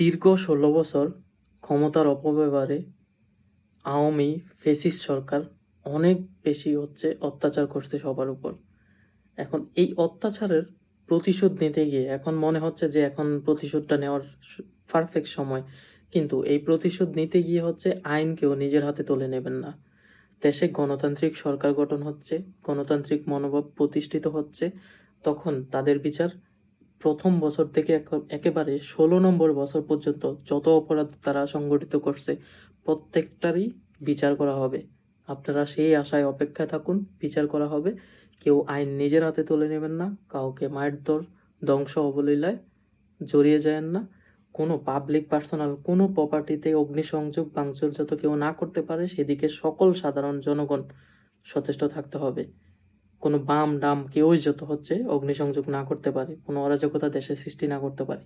দীর্ঘ ষোলো বছর ক্ষমতার অপব্যবহারে আওয়ামী ফেসিস্ট সরকার অনেক বেশি হচ্ছে অত্যাচার করছে সবার উপর। এখন এই অত্যাচারের প্রতিশোধ নিতে গিয়ে এখন মনে হচ্ছে যে এখন প্রতিশোধটা নেওয়ার পারফেক্ট সময়। কিন্তু এই প্রতিশোধ নিতে গিয়ে হচ্ছে আইনকেও নিজের হাতে তুলে নেবেন না। দেশে গণতান্ত্রিক সরকার গঠন হচ্ছে, গণতান্ত্রিক মনোভাব প্রতিষ্ঠিত হচ্ছে, তখন তাদের বিচার প্রথম বছর থেকে এক- একেবারে ষোলো নম্বর বছর পর্যন্ত যত অপরাধ তারা সংগঠিত করছে, প্রত্যেকটারই বিচার করা হবে। আপনারা সেই আশায় অপেক্ষায় থাকুন, বিচার করা হবে। কেউ আইন নিজের হাতে তুলে নেবেন না, কাউকে মায়ের দর ধ্বংস অবলীলায় জড়িয়ে যায়েন না। কোনো পাবলিক পার্সোনাল কোনো প্রপার্টিতে অগ্নিসংযোগ, ভাঙচুর যত কেউ না করতে পারে, সেদিকে সকল সাধারণ জনগণ সচেষ্ট থাকতে হবে। কোনো বাম ডাম কেউই যত হচ্ছে অগ্নিসংযোগ না করতে পারে, কোনো অরাজকতা দেশে সৃষ্টি না করতে পারে।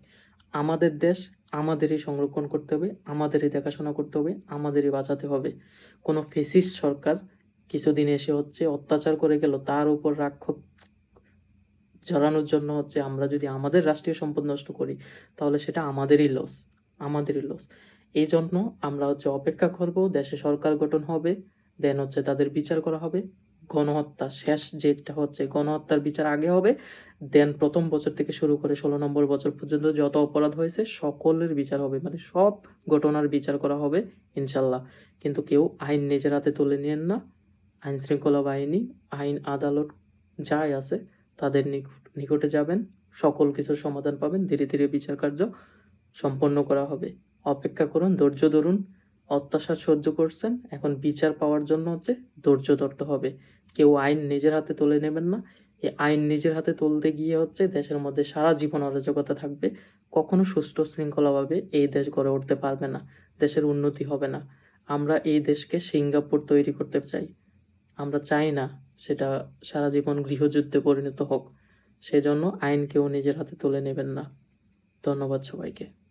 আমাদের দেশ আমাদেরই সংরক্ষণ করতে হবে, আমাদেরই দেখাশোনা করতে হবে, আমাদেরই বাঁচাতে হবে। কোনো ফেসিস সরকার কিছুদিন এসে হচ্ছে অত্যাচার করে গেল, তার উপর রাক্ষস জড়ানোর জন্য হচ্ছে আমরা যদি আমাদের রাষ্ট্রীয় সম্পদ নষ্ট করি, তাহলে সেটা আমাদেরই লস আমাদেরই লস এই জন্য আমরা হচ্ছে অপেক্ষা করব, দেশে সরকার গঠন হবে দেন হচ্ছে তাদের বিচার করা হবে। গণহত্যা শেষ যেটা হচ্ছে গণহত্যার বিচার আগে হবে দেন প্রথম বছর থেকে শুরু করে ষোলো নম্বর বছর পর্যন্ত যত অপরাধ হয়েছে সকলের বিচার হবে মানে সব ঘটনার বিচার করা হবে ইনশাল্লাহ। কিন্তু কেউ আইন নিজের হাতে তুলে নিয়েন না, আইন শৃঙ্খলা বাহিনী, আইন আদালত যাই আছে তাদের নিকট- যাবেন, সকল কিছুর সমাধান পাবেন, ধীরে ধীরে বিচার কার্য সম্পন্ন করা হবে। অপেক্ষা করুন, ধৈর্য ধরুন অত্যাচার সহ্য করছেন, এখন বিচার পাওয়ার জন্য হচ্ছে ধৈর্য ধরতে হবে। কেউ আইন নিজের হাতে তুলে নেবেন না। এই আইন নিজের হাতে তুলতে গিয়ে হচ্ছে দেশের মধ্যে সারা জীবন অরাজকতা থাকবে। কখনো সুষ্ঠু শৃঙ্খলাভাবে এই দেশ গড়ে উঠতে পারবে না। দেশের উন্নতি হবে না। আমরা এই দেশকে সিঙ্গাপুর তৈরি করতে চাই। আমরা চাই না সেটা সারা জীবন গৃহযুদ্ধে পরিণত হোক। সেজন্য আইন কেউ নিজের হাতে তুলে নেবেন না। ধন্যবাদ সবাইকে।